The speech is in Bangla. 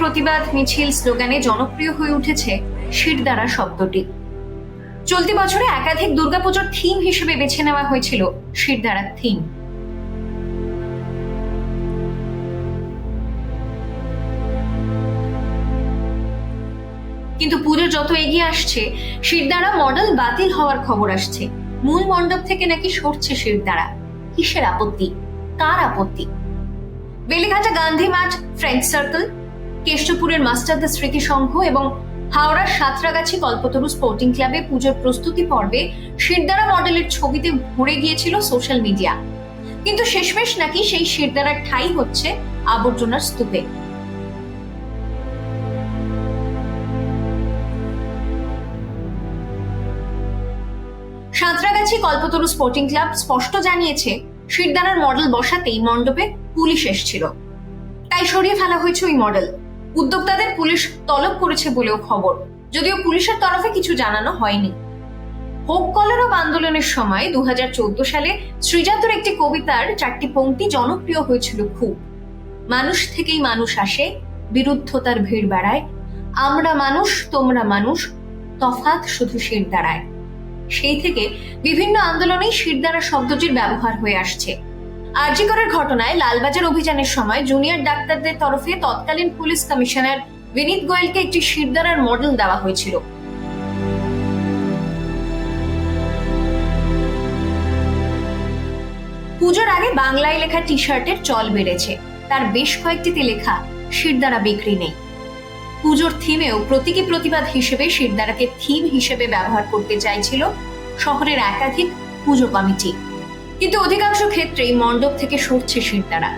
প্রতিবাদ মিছিল স্লোগানে জনপ্রিয় হয়ে উঠেছে শিরদাঁড়া শব্দটি। চলতি বছরে একাধিক দুর্গাপুজোর থিম হিসেবে বেছে নেওয়া হয়েছিল শিরদাঁড়ার থিম। কিন্তু পুজো যত এগিয়ে আসছে শিরদাঁড়া মডেল বাতিল হওয়ার খবর আসছে। মূল মণ্ডপ থেকে নাকি সরছে শিরদাঁড়া কিসের আপত্তি? কার আপত্তি? বেলেঘাটা গান্ধী মাঠ ফ্রেঞ্চ সার্কেল কেষ্টপুরের মাস্টারদা স্মৃতি সংঘ এবং হাওড়ার সাঁতরাগাছি কল্পতরু স্পোর্টিং ক্লাবে পুজোর প্রস্তুতি পর্বে শিরদারা মডেলের ছবিতে ভরে গিয়েছিল সোশ্যাল মিডিয়া কিন্তু শেষমেশ নাকি সেই শিরদারার ঠাই হচ্ছে আবর্জনার স্তূপে। সাঁতরাগাছি কল্পতরু স্পোর্টিং ক্লাব স্পষ্ট জানিয়েছে, শিরদাঁড়ার মডেল বসাতেই মণ্ডপে পুলিশ এসেছিল। তাই সরিয়ে ফেলা হয়েছে ওই মডেল উদ্যোক্তাদের পুলিশ তলব করেছে বলেও খবর। যদিও পুলিশের তরফে কিছু জানানো হয়নি। হোক কলরব আন্দোলনের সময় দুহাজার চৌদ্দ সালে শ্রীজাতর একটি কবিতার চারটি পংক্তি জনপ্রিয় হয়েছিল খুব। মানুষ থেকেই মানুষ আসে, বিরুদ্ধতার ভিড় বাড়ায়। আমরা মানুষ, তোমরা মানুষ, তফাৎ শুধু শির দাঁড়ায় সেই থেকে বিভিন্ন আন্দোলনেই শিরদাঁড়া শব্দটির ব্যবহার হয়ে আসছে। আরজিকরের ঘটনায় লালবাজার অভিযানের সময় জুনিয়র ডাক্তারদের তরফে তৎকালীন পুলিশ কমিশনার বিনীত গোয়েলকে একটি শিরদাঁড়ার মডেল দেওয়া হয়েছিল। পুজোর আগে বাংলায় লেখা টি শার্টের চল বেড়েছে। তার বেশ কয়েকটিতে লেখা, শিরদাঁড়া বিক্রি নেই। পুজোর থিমেও প্রতীকী প্রতিবাদ হিসেবে শিরদাঁড়াকে থিম হিসেবে ব্যবহার করতে চাইছিল শহরের একাধিক পুজো কমিটি। কিন্তু অধিকাংশ ক্ষেত্রেই মণ্ডপ থেকে সরছে শিরদাঁড়া